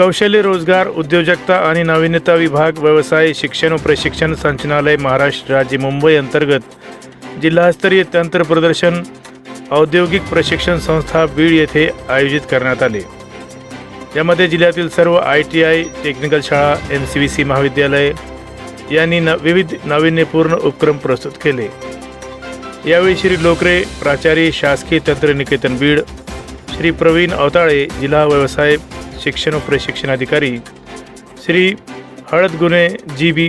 कौशल्य रोजगार उद्योजकता आणि नाविन्यता विभाग व्यवसाय शिक्षण व प्रशिक्षण संचालनालय महाराष्ट्र राज्य मुंबई अंतर्गत जिल्हास्तरीय तंत्र प्रदर्शन औद्योगिक प्रशिक्षण संस्था बीड येथे आयोजित करण्यात आले. यामध्ये जिल्ह्यातील सर्व आय टी आय टेक्निकल शाळा एम सी बी सी महाविद्यालय यांनी न विविध नाविन्यपूर्ण उपक्रम प्रस्तुत केले. यावेळी श्री लोकरे प्राचार्य शासकीय तंत्रनिकेतन बीड श्री प्रवीण अवताळे जिल्हा व्यवसाय शिक्षण व प्रशिक्षण अधिकारी. श्री हळदगुणे जी बी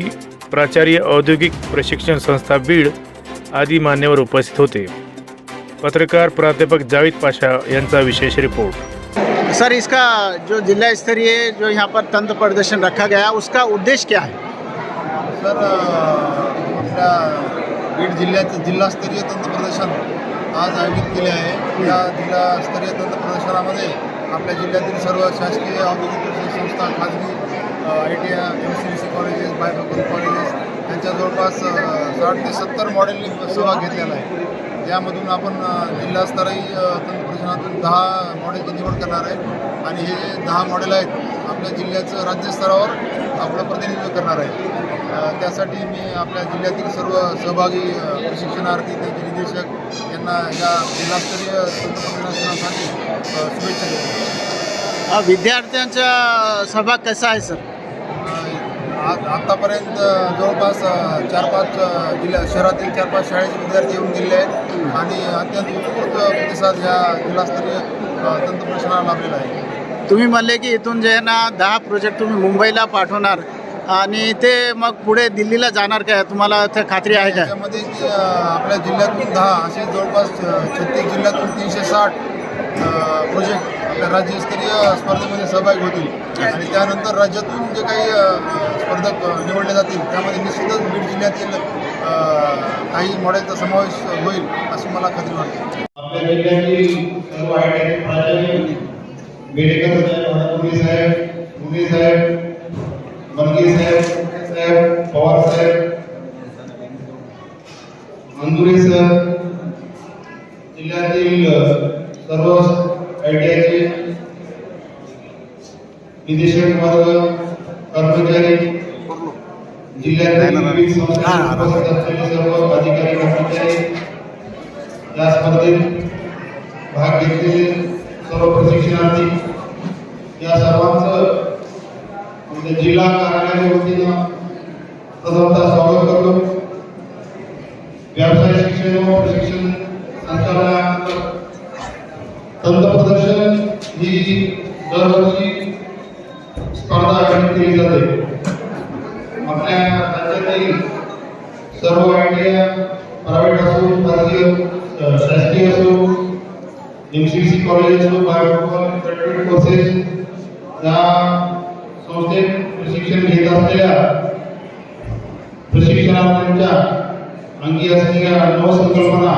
प्राचार्य औद्योगिक प्रशिक्षण संस्था बीड आदी मान्यवर उपस्थित होते. पत्रकार प्राध्यापक जावेद पाशा यांचा विशेष रिपोर्ट. सर इसका जो जिला स्तरीय जो यहाँ पर तंत्र प्रदर्शन रखा गया उसका उद्देश्य क्या है? सर बीड जिल्ह्याचं जिल्हास्तरीय तंत्रप्रदर्शन आज आयोजित केले आहे. या जिल्हास्तरीय तंत्र प्रदर्शनामध्ये आपल्या जिल्ह्यातील सर्व शासकीय औद्योगिक संस्था खाजगी I T I M C B C colleges biotechnical colleges यांच्या जवळपास साठ ते सत्तर मॉडेलनी सहभाग घेतलेला आहे यामधून आपण जिल्हास्तरीय तंत्र प्रदर्शनातून दहा मॉडेलची निवड करणार आहे. आणि हे जे दहा मॉडेल आहेत आपल्या जिल्ह्याचं राज्यस्तरावर आपलं प्रतिनिधित्व करणार आहे. त्यासाठी मी आपल्या जिल्ह्यातील सर्व सहभागी प्रशिक्षणार्थी त्यांचे निदेशक यांना या जिल्हास्तरीय अ, शुभेच्छा देतो. अ, विद्यार्थ्यांचा सहभाग कसा आहे सर? आत्तापर्यंत जवळपास चार पाच अ, जिल्ह्या शहरातील चार पाच शाळेचे विद्यार्थी येऊन गेले आहेत आणि अत्यंत उत्स्फूर्त प्रतिसाद ह्या जिल्हास्तरीय अ, तंत्रप्रदर्शनाला लाभलेला आहे. तुम्ही म्हणले की इथून जे आहे ना दहा प्रोजेक्ट तुम्ही मुंबईला पाठवणार. आणि ते मग पुढे दिल्लीला जाणार काय? तुम्हाला ते खात्री आहे का अ, आपल्या जिल्ह्यातून दहा असे जवळपास छत्तीस जिल्ह्यातून तीनशे साठ प्रोजेक्ट आपल्या राज्यस्तरीय स्पर्धेमध्ये सहभागी होतील. आणि त्यानंतर राज्यातून जे काही स्पर्धक निवडले जातील त्यामध्ये निश्चितच बीड जिल्ह्यातील काही मॉडेलचा समावेश होईल अशी मला खात्री वाटते. आपल्या जिल्ह्यातील सर्व आय टी प्राचार्य बेडेकर साहेब साहेब बनगे साहेब साहेब पवार साहेब मंजुरे सर जिल्ह्यातील सर्व आय टी आयचे निदेशक वर्ग कर्मचारी जिल्ह्यातील विविध उपस्थित असलेले सर्व अधिकारी कर्मचारी या स्पर्धेत भाग घेतलेले सर्व प्रशिक्षणार्थी या सर्वांचं आपल्या जिल्हा कार्यालयाच्या वतीनं प्रथमतः स्वागत करतो. व्यवसाय शिक्षण व प्रशिक्षण संचालनालयाअंतर्गत तंत्रप्रदर्शन ही दरवर्षी स्पर्धा आयोजित केली जाते. आपल्या राज्यातील सर्व आयडिया प्रायव्हेट असो भारतीय अ, शासकीय असो एम सी सी कॉलेज असो बायोटेक्निकल कोर्सेस या संस्थेत प्रशिक्षण घेत असलेल्या प्रशिक्षणार्थ्यांच्या अंगी असलेल्या नवसंकल्पना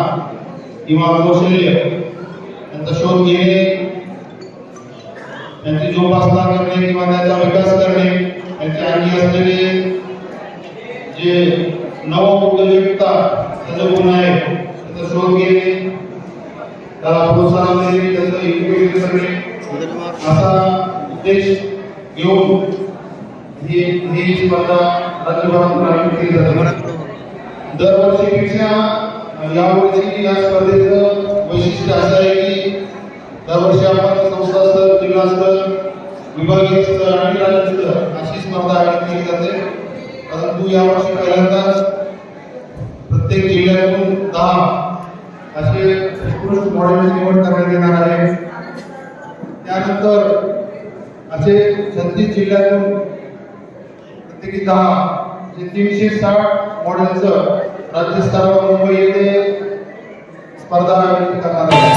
किंवा कौशल्य यांचा शोध घेणे, त्यांची जोपासना करणे किंवा त्यांचा विकास करणे त्यांच्या अंगी असलेले जे नव उद्योजकता त्याचं गुण आहे, त्याचा शोध घेणे, त्याला प्रोत्साहन देणे, त्याचं इन्क्युबेट करणे, असा उद्देश घेऊन ही ही स्पर्धा राज्यभरात प्रारंभ केली जाते. दरवर्षीपेक्षा यावर्षी या स्पर्धेचं वैशिष्ट्य असं आहे की दरवर्षी आपण संस्था स्तर जिल्हा स्तर विभागीय स्तर आणि राज्य स्तर अशी स्पर्धा आयोजित केली जाते. परंतु यावर्षी पहिल्यांदाच प्रत्येक जिल्ह्यातून दहा असे उत्कृष्ट मॉडेल निवड करण्यात येणार आहे. त्यानंतर असे संधी जिल्ह्यातून प्रत्येकी दहा म्हणजे तीनशे साठ मॉडेलचं राज्यस्तरावर मुंबई येथे स्पर्धा आयोजित करणार आहे